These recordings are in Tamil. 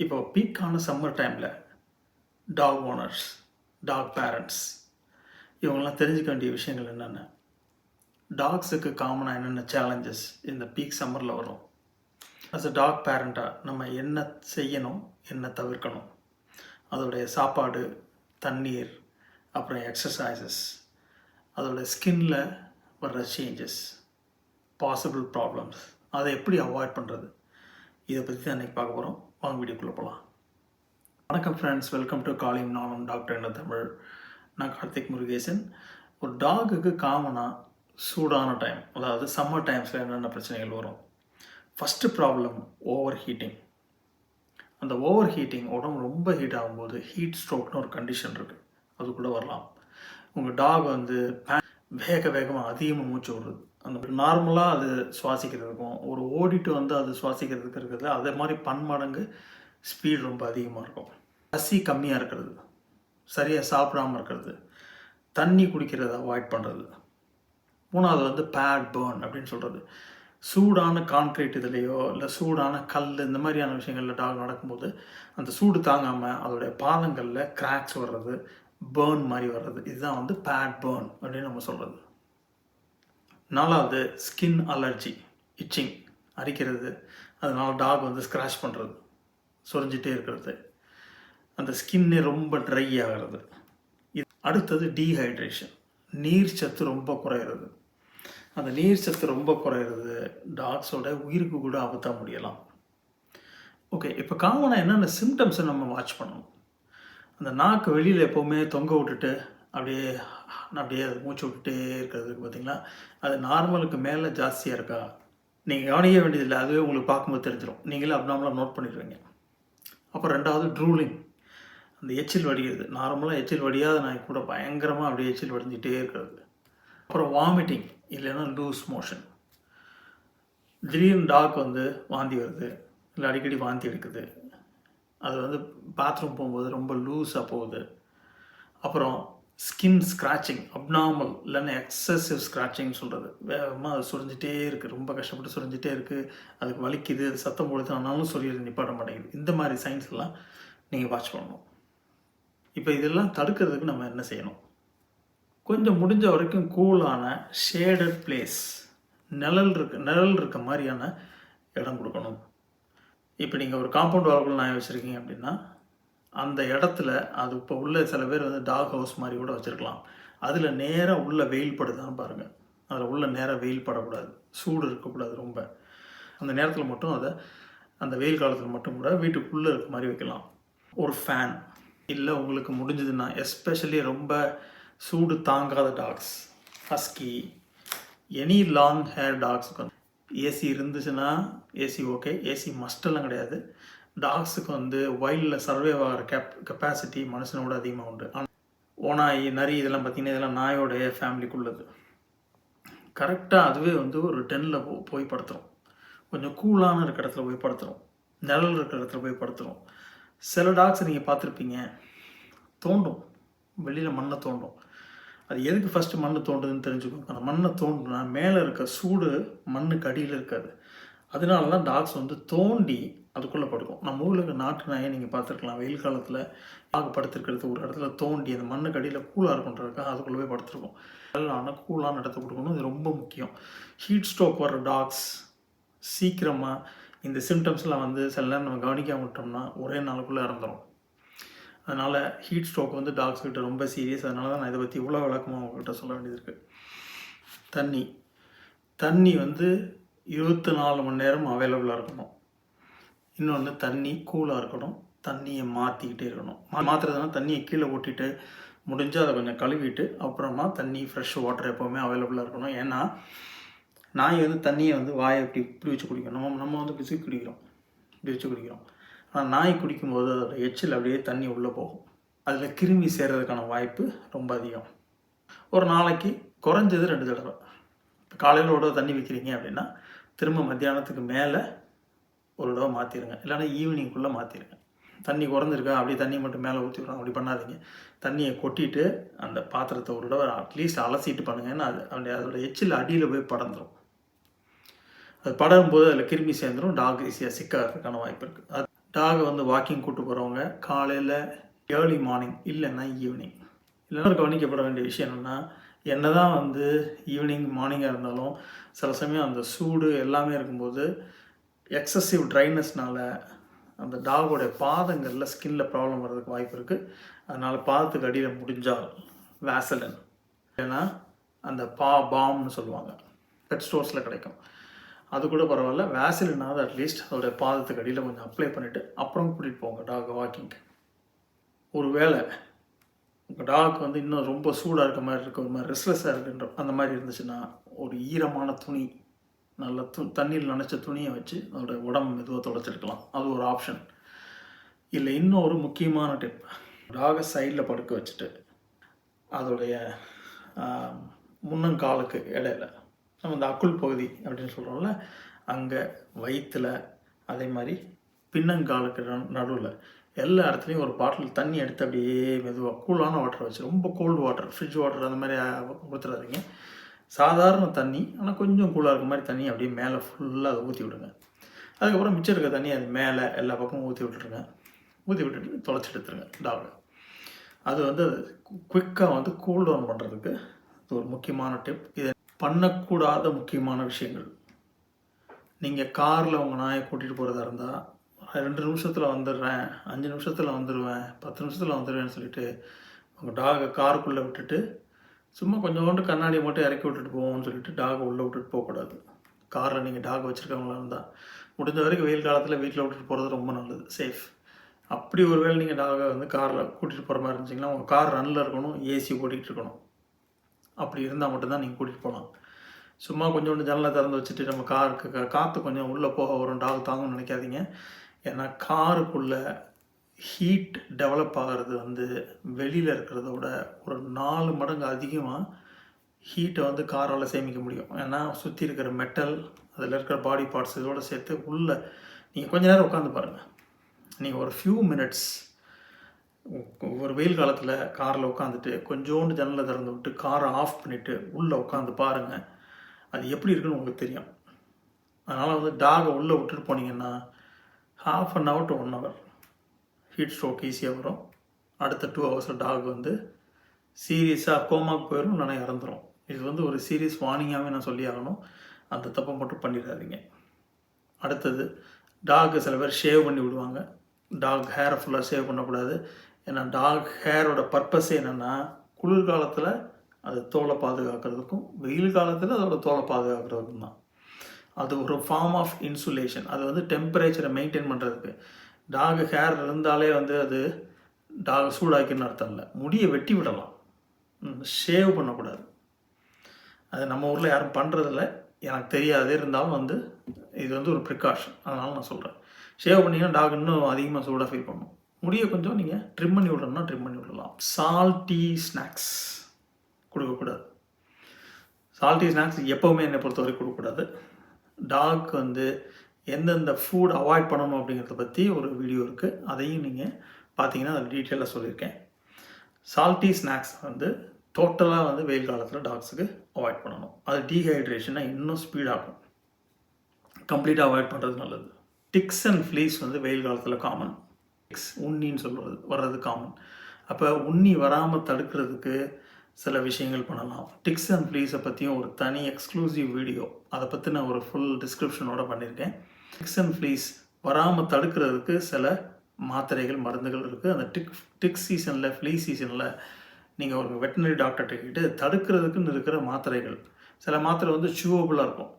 இப்போ பீக்கான சம்மர் டைமில் டாக் ஓனர்ஸ் டாக் பேரண்ட்ஸ் இவங்கெல்லாம் தெரிஞ்சுக்க வேண்டிய விஷயங்கள் என்னென்ன? டாக்ஸுக்கு காமனாக என்னென்ன சேலஞ்சஸ் இந்த பீக் சம்மரில் வரும்? அஸ் அ டாக் பேரண்ட்டாக நம்ம என்ன செய்யணும் என்ன தவிர்க்கணும்? அதோடைய சாப்பாடு தண்ணீர் அப்புறம் எக்ஸசைசஸ் அதோட ஸ்கின்னில் வர்ற சேஞ்சஸ் பாசிபிள் ப்ராப்ளம்ஸ் அதை எப்படி அவாய்ட் பண்ணுறது இதை பற்றி தான் இன்றைக்கி பார்க்க போகிறோம் வாங்க வீடியோக்குள்ளே போகலாம் வணக்கம் ஃப்ரெண்ட்ஸ் வெல்கம் டு காலிங் நானும் டாக்டர் என்ன தமிழ். நான் கார்த்திக் முருகேசன். ஒரு டாகுக்கு காமனாக சூடான டைம் அதாவது சம்மர் டைம்ஸில் என்னென்ன பிரச்சனைகள் வரும்? ஃபஸ்ட்டு ப்ராப்ளம் ஓவர் ஹீட்டிங் அந்த ஓவர் ஹீட்டிங் உடம்பு ரொம்ப ஹீட் ஆகும்போது ஹீட் ஸ்ட்ரோக்னு ஒரு கண்டிஷன் இருக்குது அது கூட வரலாம். உங்கள் டாக் வந்து வேக வேகமாக அதிகமாக மூச்சு விடுறது. அந்த நார்மலாக அது சுவாசிக்கிறதுக்கும் ஒரு ஓடிட்டு வந்து அது சுவாசிக்கிறதுக்கு இருக்கிறது அதே மாதிரி பன்மடங்கு ஸ்பீட் ரொம்ப அதிகமாக இருக்கும். பசி கம்மியாக இருக்கிறது சரியாக சாப்பிடாம இருக்கிறது தண்ணி குடிக்கிறத அவாய்ட் பண்ணுறது மூணாவது வந்து பேட் பேர்ன் அப்படின்னு சொல்கிறது சூடான கான்க்ரீட் இதுலேயோ இல்லை சூடான கல் இந்த மாதிரியான விஷயங்களில் டாக் நடக்கும்போது அந்த சூடு தாங்காமல் அதோடைய பாதங்களில் கிராக்ஸ் வர்றது பேர்ன் மாதிரி வர்றது இதுதான் வந்து பேட் பேர்ன் அப்படின்னு நம்ம சொல்கிறது நாலாவது ஸ்கின் அலர்ஜி இச்சிங் அரிக்கிறது. அதனால் டாக் வந்து ஸ்க்ராச் பண்ணுறது சொரிஞ்சிட்டே இருக்கிறது. அந்த ஸ்கின்னே ரொம்ப ட்ரை ஆகிறது. இது அடுத்தது டீஹைட்ரேஷன் நீர் சத்து ரொம்ப குறையிறது அந்த நீர் சத்து ரொம்ப குறையிறது டாக்ஸோட உயிருக்கு கூட ஆபத்தா முடியலாம். ஓகே இப்போ காமனாக என்னென்ன சிம்டம்ஸை நம்ம வாட்ச் பண்ணணும்? அந்த நாக்கு வெளியில் எப்போவுமே தொங்க விட்டுட்டு அப்படியே அப்படியே அது மூச்சு விட்டுட்டே இருக்கிறதுக்கு பார்த்திங்களா? அது நார்மலுக்கு மேலே ஜாஸ்தியாக இருக்கா? நீங்கள் கவனிக்க வேண்டியதில்லை. அதுவே உங்களுக்கு பார்க்கும்போது தெரிஞ்சிடும் நீங்களே அப்நார்மலாக நோட் பண்ணிடுவீங்க. அப்புறம் ரெண்டாவது ட்ரூலிங் அந்த எச்சில் வடிகிறது. நார்மலாக எச்சில் வடியாத நான் கூட பயங்கரமாக அப்படியே எச்சில் வடிஞ்சிட்டே இருக்கிறது. அப்புறம் வாமிட்டிங் இல்லைன்னா லூஸ் மோஷன் திடீர்னு டாக் வந்து வாந்தி வருது. இல்லை அடிக்கடி வாந்தி எடுக்குது. அது வந்து பாத்ரூம் போகும்போது ரொம்ப லூஸாக போகுது. அப்புறம் ஸ்கின் ஸ்க்ராச்சிங் அப்நார்மல் இல்லைன்னா எக்ஸசிவ் ஸ்க்ராச்சிங் சொல்கிறது வேகமாக அது சுரிஞ்சிட்டே இருக்குது ரொம்ப கஷ்டப்பட்டு சுரிஞ்சிட்டே இருக்குது அதுக்கு வலிக்குது அது சத்தம் போடுது. ஆனாலும் சொல்லி நிப்பாட மாட்டேங்குது. இந்த மாதிரி சைன்ஸ் எல்லாம் நீங்கள் வாட்ச் பண்ணணும். இப்போ இதெல்லாம் தடுக்கிறதுக்கு நம்ம என்ன செய்யணும்? கொஞ்சம் முடிஞ்ச வரைக்கும் கூலான ஷேடட் பிளேஸ் நிழல் இருக்க நிழல் இருக்க மாதிரியான இடம் கொடுக்கணும். இப்போ நீங்கள் ஒரு காம்பவுண்ட் வால்குள்ள நாய் வச்சுருக்கீங்க அப்படின்னா அந்த இடத்துல அது இப்போ உள்ள சில பேர் வந்து டாக் ஹவுஸ் மாதிரி கூட வச்சுருக்கலாம். அதில் நேராக உள்ளே வெயில் படுதான்னு பாருங்கள் அதில் உள்ள நேராக வெயில் படக்கூடாது. சூடு இருக்கக்கூடாது ரொம்ப. அந்த நேரத்தில் மட்டும் அதை அந்த வெயில் காலத்தில் மட்டும் கூட வீட்டுக்குள்ளே இருக்க மாதிரி வைக்கலாம். ஒரு ஃபேன் இல்லை உங்களுக்கு முடிஞ்சதுன்னா எஸ்பெஷலி ரொம்ப சூடு தாங்காத dogs husky any long hair டாக்ஸுக்கு AC இருந்துச்சுன்னா ஏசி ஓகே ஏசி மஸ்டெல்லாம் கிடையாது. டாக்ஸுக்கு வந்து வைல்டில் சர்வே ஆகிற கேப் கெப்பாசிட்டி மனுஷனோட அதிகமாக உண்டு. ஆனால் ஓனாய் நரி இதெல்லாம் பார்த்தீங்கன்னா இதெல்லாம் நாயோடைய ஃபேமிலிக்குள்ளது கரெக்டாக அதுவே வந்து ஒரு டென்னில் போ போய் படுத்துரும். கொஞ்சம் கூலான இருக்கிற இடத்துல போய் படுத்துரும். நிழல் இருக்கிற இடத்துல போய் படுத்துரும். சில டாக்ஸ் நீங்கள் பார்த்துருப்பீங்க. தோண்டும். வெளியில் மண்ணை தோண்டும். அது எதுக்கு ஃபஸ்ட்டு மண் தோண்டுதுன்னு தெரிஞ்சுக்கோங்க. அந்த மண்ணை தோண்டுனா மேலே இருக்க சூடு மண்ணுக்கு அடியில் இருக்காது. அதனால தான் டாக்ஸ் வந்து தோண்டி அதுக்குள்ளே படுக்கும். நம்ம ஊரில் இருக்க நாட்டு நாயை நீங்கள் பார்த்துருக்கலாம். வெயில் காலத்தில் ஆக படுத்துருக்கிறது ஒரு இடத்துல தோண்டி அந்த மண்ணுக்கு அடியில் கூலாக இருக்குன்றதுக்காக அதுக்குள்ளே போய் படுத்துருக்கும். ஆனால் கூலான இடத்த கொடுக்கணும். இது ரொம்ப முக்கியம். ஹீட் ஸ்ட்ரோக் வர்ற டாக்ஸ் சீக்கிரமாக இந்த சிம்டம்ஸ்லாம் வந்து சில நேரம் நம்ம கவனிக்காம விட்டோம்னா ஒரே நாளுக்குள்ளே இறந்துடும் அதனால் ஹீட் ஸ்ட்ரோக் வந்து டாக்ஸ் கிட்ட ரொம்ப சீரியஸ் அதனால தான் நான் இதை பற்றி இவ்வளோ விளக்கமாக உங்கள்கிட்ட சொல்ல வேண்டியது இருக்குது தண்ணி. தண்ணி வந்து இருபத்தி நாலு மணி நேரம் அவைலபிளாக இருக்கணும். இன்னொன்று தண்ணி கூலாக இருக்கணும். தண்ணியை மாற்றிக்கிட்டே இருக்கணும். மா- தண்ணியை கீழே ஓட்டிட்டு முடிஞ்சால் அதை கொஞ்சம் கழுவிட்டு அப்புறமா தண்ணி ஃப்ரெஷ் வாட்டர் எப்போவுமே அவைலபிளாக இருக்கணும். ஏன்னா நாய் வந்து தண்ணியை வந்து வாயை இப்படி இப்படி வச்சு குடிக்கணும் நம்ம நம்ம வந்து பிசுக்கி குடிக்கிறோம். இப்படி வச்சு குடிக்கிறோம். ஆனால் நாய் குடிக்கும்போது அதோடய எச்சில் அப்படியே தண்ணி உள்ளே போகும். அதில் கிருமி சேர்கிறதுக்கான வாய்ப்பு ரொம்ப அதிகம். ஒரு நாளைக்கு குறைஞ்சது ரெண்டு தடவை. இப்போ காலையில் ஒரு தண்ணி வைக்கிறீங்க அப்படின்னா திரும்ப மத்தியானத்துக்கு மேலே ஒரு தடவை மாற்றிடுங்க இல்லைன்னா ஈவினிங்குள்ளே மாற்றிடுங்க தண்ணி குறைஞ்சிருக்கா? அப்படியே தண்ணி மட்டும் மேலே ஊற்றி விடுறோம் அப்படி பண்ணாதீங்க. தண்ணியை கொட்டிட்டு அந்த பாத்திரத்தை ஒரு தடவை அட்லீஸ்ட் அலசிட்டு பண்ணுங்க. ஏன்னா அது அப்படி அதோட எச்சில் அடியில் போய் படர்ந்துடும் அது படரும்போது அதில் கிருமி சேர்ந்துடும் டாக் ஈஸியாக சிக்காகிறதுக்கான வாய்ப்பு இருக்குது அது டாகை வந்து வாக்கிங் கூட்டு போகிறவங்க காலையில் ஏர்லி மார்னிங் இல்லைன்னா ஈவினிங் இல்லைன்னா கவனிக்கப்பட வேண்டிய விஷயம் என்னென்னா என்ன தான் வந்து ஈவினிங் மார்னிங்காக இருந்தாலும் சில சமயம் அந்த சூடு எல்லாமே இருக்கும்போது எக்ஸசிவ் ட்ரைனஸ்னால் அந்த டாகோடைய பாதங்களில் ஸ்கின்ல ப்ராப்ளம் வர்றதுக்கு வாய்ப்பு இருக்குது அதனால் பாதத்துக்கு அடியில் முடிஞ்சால் வேசலன் ஏன்னா அந்த பா பாம்னு சொல்லுவாங்க. பெட் ஸ்டோர்ஸில் கிடைக்கும். அது கூட பரவாயில்ல. வேசலினாவது அட்லீஸ்ட் அதோடைய பாதத்துக்கு அடியில் கொஞ்சம் அப்ளை பண்ணிவிட்டு அப்புறம் கூட்டிகிட்டு போங்க டாக் வாக்கிங்க்கு ஒரு வேளை உங்கள் டாக் வந்து இன்னும் ரொம்ப சூடாக இருக்க மாதிரி இருக்க ஒரு மாதிரி ரெஸ்ட்லெஸ்ஸாக இருக்குன்ற அந்த மாதிரி இருந்துச்சுன்னா ஒரு ஈரமான துணி நல்ல து தண்ணியில் நினச்ச துணியை வச்சு அதோட உடம்பு மெதுவாக தொடச்சிருக்கலாம். அது ஒரு ஆப்ஷன் இல்லை இன்னும் ஒரு முக்கியமான டிப் டாகை சைடில் படுக்க வச்சுட்டு அதோடைய முன்னங்காலுக்கு இடையில நம்ம இந்த அக்குள் பகுதி அப்படின்னு சொல்கிறோம்ல அங்கே வயிற்றில் அதே மாதிரி பின்னங்காலுக்கு நடுவில் எல்லா இடத்துலையும் ஒரு பாட்டில் தண்ணி எடுத்து அப்படியே மெதுவாக கூலான வாட்டர் வச்சு ரொம்ப கோல்டு வாட்டர் ஃப்ரிட்ஜ் வாட்டர் அந்த மாதிரி கொடுத்துடாதீங்க. சாதாரண தண்ணி ஆனால் கொஞ்சம் கூலாக இருக்க மாதிரி தண்ணி அப்படியே மேலே ஃபுல்லாக அதை ஊற்றி விடுங்க. அதுக்கப்புறம் மிச்சம் இருக்க தண்ணி அது மேலே எல்லா பக்கமும் ஊற்றி விட்டுருங்க. ஊற்றி விட்டுட்டு தொலைச்சி எடுத்துருங்க. டாவில் அது வந்து குயிக்காக வந்து கூல் டவுன் பண்ணுறதுக்கு இது ஒரு முக்கியமான டிப் இதை பண்ணக்கூடாத முக்கியமான விஷயங்கள். நீங்கள் காரில் உங்கள் நாயை கூட்டிகிட்டு போகிறதா இருந்தால் ரெண்டு நிமிஷத்தில் வந்துடுறேன் அஞ்சு நிமிஷத்தில் வந்துடுவேன் பத்து நிமிஷத்தில் வந்துடுவேன்னு சொல்லிட்டு உங்கள் டாகை காருக்குள்ளே விட்டுட்டு சும்மா கொஞ்சோண்டு கண்ணாடியை மட்டும் இறக்கி விட்டுட்டு போவோம்னு சொல்லிட்டு டாகை உள்ளே விட்டுட்டு போகக்கூடாது. காரில் நீங்கள் டாக் வச்சுருக்கவங்களா இருந்தால் முடிஞ்ச வரைக்கும் வெயில் காலத்தில் வீட்டில் விட்டுட்டு போகிறது ரொம்ப நல்லது. சேஃப் அப்படி ஒரு வேளை நீங்கள் டாகை வந்து காரில் கூட்டிகிட்டு போகிற மாதிரி இருந்துச்சிங்கன்னா உங்கள் கார் ரன்னில் இருக்கணும் ஏசி ஓட்டிகிட்டு இருக்கணும். அப்படி இருந்தால் மட்டும்தான் நீங்கள் கூட்டிகிட்டு போகலாம். சும்மா கொஞ்சோண்டு ஜன்னலை திறந்து வச்சுட்டு நம்ம காருக்கு காற்று கொஞ்சம் உள்ளே போக வரும். டாக் தாங்கன்னு நினைக்காதீங்க. ஏன்னா காருக்குள்ளே ஹீட் டெவலப் ஆகிறது வந்து வெளியில் இருக்கிறத விட ஒரு நாலு மடங்கு அதிகமாக ஹீட்டை வந்து காரால் சேமிக்க முடியும். ஏன்னா சுற்றி இருக்கிற மெட்டல் அதில் இருக்கிற பாடி பார்ட்ஸ் இதோடு சேர்த்து உள்ளே நீங்கள் கொஞ்ச நேரம் உட்காந்து பாருங்கள் நீங்கள் ஒரு ஃபியூ மினிட்ஸ் ஒரு வெயில் காலத்தில் காரில் உட்காந்துட்டு கொஞ்சோண்டு ஜன்னலை திறந்து விட்டு காரை ஆஃப் பண்ணிவிட்டு உள்ளே உட்காந்து பாருங்கள் அது எப்படி இருக்குன்னு உங்களுக்கு தெரியும். அதனால் வந்து டாகை உள்ளே விட்டுட்டு போனீங்கன்னா half an hour to one hour heat stroke ஈஸியாக வரும். அடுத்த டூ ஹவர்ஸில் டாக் வந்து சீரியஸாக கோமாக்கு போயிடும் நான் இறந்துரும். இது வந்து ஒரு சீரியஸ் வார்னிங்காகவே நான் சொல்லி ஆகணும். அந்த தப்பை மட்டும் பண்ணிடாதீங்க. அடுத்தது டாக் சில பேர் ஷேவ் பண்ணி விடுவாங்க. டாக் ஹேரை ஃபுல்லாக ஷேவ் பண்ணக்கூடாது. ஏன்னா டாக் ஹேரோட பர்பஸ் என்னென்னா குளிர்காலத்தில் அது தோலை பாதுகாக்கிறதுக்கும் வெயில் காலத்தில் அதோட தோலை பாதுகாக்கிறதுக்கும் தான். அது ஒரு ஃபார்ம் ஆஃப் இன்சுலேஷன் அது வந்து டெம்பரேச்சரை மெயின்டைன் பண்ணுறதுக்கு டாக் ஹேர் இருந்தாலே வந்து அது டாக் சூடாக்கின்னு அர்த்தம் இல்லை. முடியை வெட்டி விடலாம். ஷேவ் பண்ணக்கூடாது. அது நம்ம ஊரில் யாரும் பண்ணுறதில்ல எனக்கு தெரியாது. இருந்தாலும் வந்து இது வந்து ஒரு ப்ரிகாஷன் அதனால் நான் சொல்கிறேன் ஷேவ் பண்ணிங்கன்னா டாக் இன்னும் அதிகமாக சூடாக ஃபீல் பண்ணும். முடியை கொஞ்சம் நீங்கள் ட்ரிம் பண்ணி விடணும்னா ட்ரிம் பண்ணி விடலாம். சால்ட்டி ஸ்நாக்ஸ் கொடுக்கக்கூடாது. சால்ட்டி ஸ்நாக்ஸ் எப்போவுமே என்னை பொறுத்தவரை கொடுக்கக்கூடாது. டாக் வந்து எந்தெந்த ஃபுட் அவாய்ட் பண்ணணும் அப்படிங்கிறத பற்றி ஒரு வீடியோ இருக்குது அதையும் நீங்கள் பார்த்தீங்கன்னா அதில் டீட்டெயிலாக சொல்லியிருக்கேன். சால்ட்டி ஸ்நாக்ஸ் வந்து டோட்டலாக வந்து வெயில் காலத்தில் டாக்ஸுக்கு அவாய்ட் பண்ணணும். அது டீஹைட்ரேஷனாக இன்னும் ஸ்பீடாகும் கம்ப்ளீட்டாக அவாய்ட் பண்ணுறது நல்லது. டிக்ஸ் அண்ட் ஃப்ளீஸ் வந்து வெயில் காலத்தில் காமன் டிக்ஸ் உண்ணின்னு சொல்கிறது வர்றது காமன் அப்போ உண்ணி வராமல் தடுக்கிறதுக்கு சில விஷயங்கள் பண்ணலாம். டிக்ஸ் அண்ட் ஃப்ளீஸை பற்றியும் ஒரு தனி எக்ஸ்க்ளூசிவ் வீடியோ அதை பற்றி நான் ஒரு ஃபுல் டிஸ்கிரிப்ஷனோட பண்ணியிருக்கேன். டிக்ஸ் அண்ட் ஃப்ளீஸ் வராமல் தடுக்கிறதுக்கு சில மாத்திரைகள் மருந்துகள் இருக்குது அந்த டிக் டிக் சீசனில் ஃப்ளீ சீசனில் நீங்கள் ஒரு வெட்டினரி டாக்டர்கிட்ட கேட்டு தடுக்கிறதுக்குன்னு இருக்கிற மாத்திரைகள். சில மாத்திரை வந்து சூவபுளாக இருக்கும்.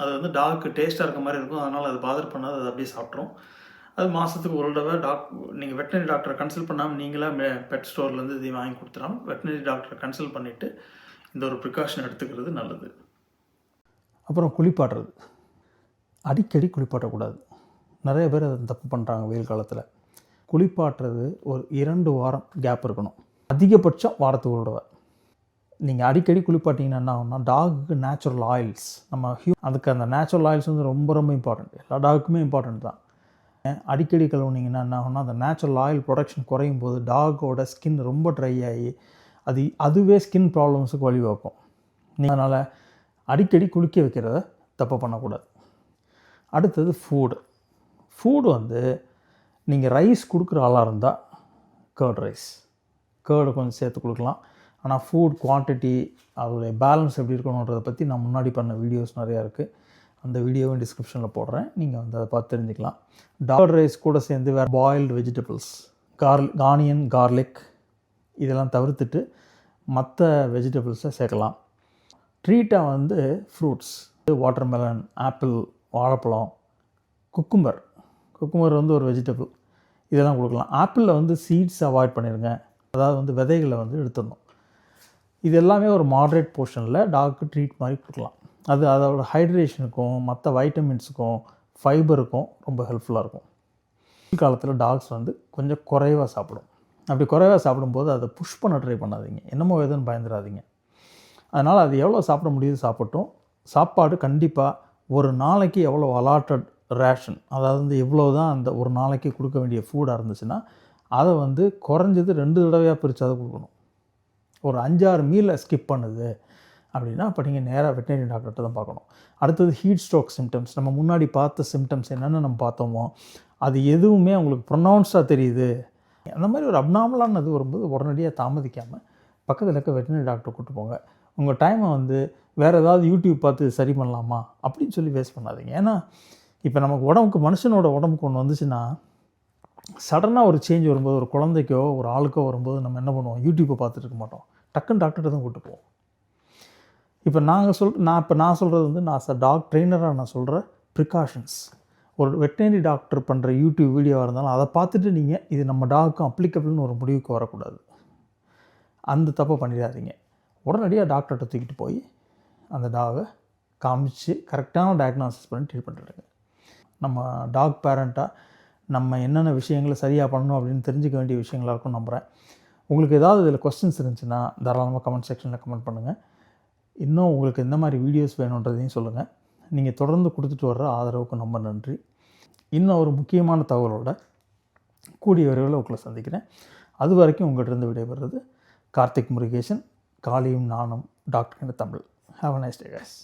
அது வந்து டாக்கு டேஸ்ட்டாக இருக்க மாதிரி இருக்கும். அதனால் அது பாதர் பண்ணாது. அது அப்படியே சாப்பிட்ரும் அது மாதத்துக்கு ஒரு தடவை டாக் நீங்கள் வெட்டினரி டாக்டரை கன்சல்ட் பண்ணாமல் நீங்களாக பெட் ஸ்டோர்லேருந்து இதையும் வாங்கி கொடுத்துடாம வெட்டினரி டாக்டரை கன்சல்ட் பண்ணிவிட்டு இந்த ஒரு ப்ரிகாஷன் எடுத்துக்கிறது நல்லது. அப்புறம் குளிப்பாடுறது அடிக்கடி குளிப்பாட்டக்கூடாது. நிறைய பேர் அதை தப்பு பண்ணுறாங்க வெயில் காலத்தில். குளிப்பாட்டுறது ஒரு இரண்டு வாரம் கேப் இருக்கணும். அதிகபட்சம் வாரத்துக்கு ஒரு தடவை நீங்கள் அடிக்கடி குளிப்பாட்டிங்கன்னா என்ன ஆகும்னா டாகுக்கு நேச்சுரல் ஆயில்ஸ் நம்ம ஹியூ அதுக்கு அந்த நேச்சுரல் ஆயில்ஸ் வந்து ரொம்ப ரொம்ப இம்பார்ட்டண்ட் எல்லா டாகுக்குமே இம்பார்ட்டண்ட் தான். அடிக்கடி கழுவுனீங்கன்னா என்ன ஆகும்னா அந்த நேச்சுரல் ஆயில் ப்ரொடக்ஷன் குறையும் போது டாகோட ஸ்கின் ரொம்ப ட்ரை ஆகி அது அதுவே ஸ்கின் ப்ராப்ளம்ஸுக்கு வழிவகுக்கும். நீங்கள் அதனால் அடிக்கடி குளிக்க வைக்கிறத தப்பு பண்ணக்கூடாது. அடுத்தது ஃபுட் ஃபூடு வந்து நீங்கள் ரைஸ் கொடுக்குற ஆளாக இருந்தால் கேர்ட் ரைஸ் கேர்டு கொஞ்சம் சேர்த்து கொடுக்கலாம். ஆனால் ஃபுட் குவான்டிட்டி அதோடைய பேலன்ஸ் எப்படி இருக்கணுன்றதை பற்றி நான் முன்னாடி பண்ண வீடியோஸ் நிறையா இருக்குது அந்த வீடியோவும் டிஸ்கிரிப்ஷனில் போடுறேன். நீங்கள் வந்து அதை பார்த்து தெரிஞ்சுக்கலாம். டால் ரைஸ் கூட சேர்ந்து வேறு பாயில்டு வெஜிடபிள்ஸ் கார் ஆனியன் கார்லிக் இதெல்லாம் தவிர்த்துட்டு மற்ற வெஜிடபிள்ஸை சேர்க்கலாம். ட்ரீட்டாக வந்து ஃப்ரூட்ஸ் வாட்டர்மெலன் ஆப்பிள் வாழைப்பழம் குக்கும்பர் குக்கும்பர் வந்து ஒரு வெஜிடபிள் இதெல்லாம் கொடுக்கலாம். ஆப்பிளில் வந்து சீட்ஸ் அவாய்ட் பண்ணிடுங்க அதாவது வந்து விதைகளை வந்து எடுத்துடணும். இது எல்லாமே ஒரு மாட்ரேட் போர்ஷனில் டாக்கு ட்ரீட் மாதிரி கொடுக்கலாம். அது அதோட ஹைட்ரேஷனுக்கும் மற்ற வைட்டமின்ஸுக்கும் ஃபைபருக்கும் ரொம்ப ஹெல்ப்ஃபுல்லாக இருக்கும். வெயில் காலத்தில் டாக்ஸ் வந்து கொஞ்சம் குறைவாக சாப்பிடும். அப்படி குறைவாக சாப்பிடும்போது அதை புஷ் பண்ண ட்ரை பண்ணாதீங்க. என்னமோ எதுன்னு பயந்துடாதீங்க. அதனால் அது எவ்வளோ சாப்பிட முடியுது சாப்பிட்டும். சாப்பாடு கண்டிப்பாக ஒரு நாளைக்கு எவ்வளோ அலாட்டட் ரேஷன் அதாவது வந்து எவ்வளோ தான் அந்த ஒரு நாளைக்கு கொடுக்க வேண்டிய ஃபுட்டாக இருந்துச்சுன்னா அதை வந்து குறைஞ்சது ரெண்டு தடவையாக பிரித்து அதை கொடுக்கணும். ஒரு அஞ்சாறு மீலை ஸ்கிப் பண்ணுது அப்படின்னா அப்போ நீங்கள் நேராக வெட்டினரி டாக்டர்கிட்ட தான் பார்க்கணும். அடுத்தது ஹீட் ஸ்ட்ரோக் சிம்டம்ஸ் நம்ம முன்னாடி பார்த்த சிம்டம்ஸ் என்னென்ன நம்ம பார்த்தோமோ அது எதுவுமே அவங்களுக்கு ப்ரொனவுன்ஸாக தெரியுது. அந்த மாதிரி ஒரு அப்நார்மலானது வரும்போது உடனடியாக தாமதிக்காமல் பக்கத்தில் இருக்க வெட்டினரி டாக்டர் கூட்டு போங்க. உங்கள் டைமை வந்து வேறு ஏதாவது யூடியூப் பார்த்து சரி பண்ணலாமா? அப்படின்னு சொல்லி வேஸ்ட் பண்ணாதீங்க. ஏன்னா இப்போ நமக்கு உடம்புக்கு மனுஷனோட உடம்புக்கு ஒன்று வந்துச்சுன்னா சடனாக ஒரு சேஞ்ச் வரும்போது ஒரு குழந்தைக்கோ ஒரு ஆளுக்கோ வரும்போது நம்ம என்ன பண்ணுவோம்? யூடியூப்பை பார்த்துட்டு இருக்க மாட்டோம். டக்குன்னு டாக்டர்கிட்ட தான் கூட்டு போவோம். இப்போ நாங்கள் சொல் நான் இப்போ நான் சொல்கிறது வந்து நான் ச டாக் ட்ரெயினராக நான் சொல்கிற ப்ரிகாஷன்ஸ் ஒரு வெட்டினரி டாக்டர் பண்ணுற யூடியூப் வீடியோவாக இருந்தாலும் அதை பார்த்துட்டு நீங்கள் இது நம்ம டாக்கும் அப்ளிகபிள்னு ஒரு முடிவுக்கு வரக்கூடாது. அந்த தப்பை பண்ணிடாதீங்க. உடனடியாக டாக்டர்கிட்ட தூக்கிட்டு போய் அந்த டாகை காமிச்சு கரெக்டான டயக்னாசிஸ் பண்ணி ட்ரீட் பண்ணுறாங்க நம்ம டாக் பேரண்ட்டாக நம்ம என்னென்ன விஷயங்களை சரியாக பண்ணணும் அப்படின்னு தெரிஞ்சுக்க வேண்டிய விஷயங்களாக இருக்கும் நம்புகிறேன் உங்களுக்கு ஏதாவது இதில் கொஸ்டின்ஸ் இருந்துச்சுன்னா தாராளமாக கமெண்ட் செக்ஷனில் கமெண்ட் பண்ணுங்கள் இன்னும் உங்களுக்கு எந்த மாதிரி வீடியோஸ் வேணுன்றதையும் சொல்லுங்கள் நீங்கள் தொடர்ந்து கொடுத்துட்டு வர்ற ஆதரவுக்கு ரொம்ப நன்றி. இன்னும் ஒரு முக்கியமான தகவலோட கூடிய விரைவில் உங்களை சந்திக்கிறேன். அது வரைக்கும் உங்கள்கிட்ட இருந்து விடைபெறுறது கார்த்திக் முருகேசன். காளியும் நானும் doctor Tamil have nice day guys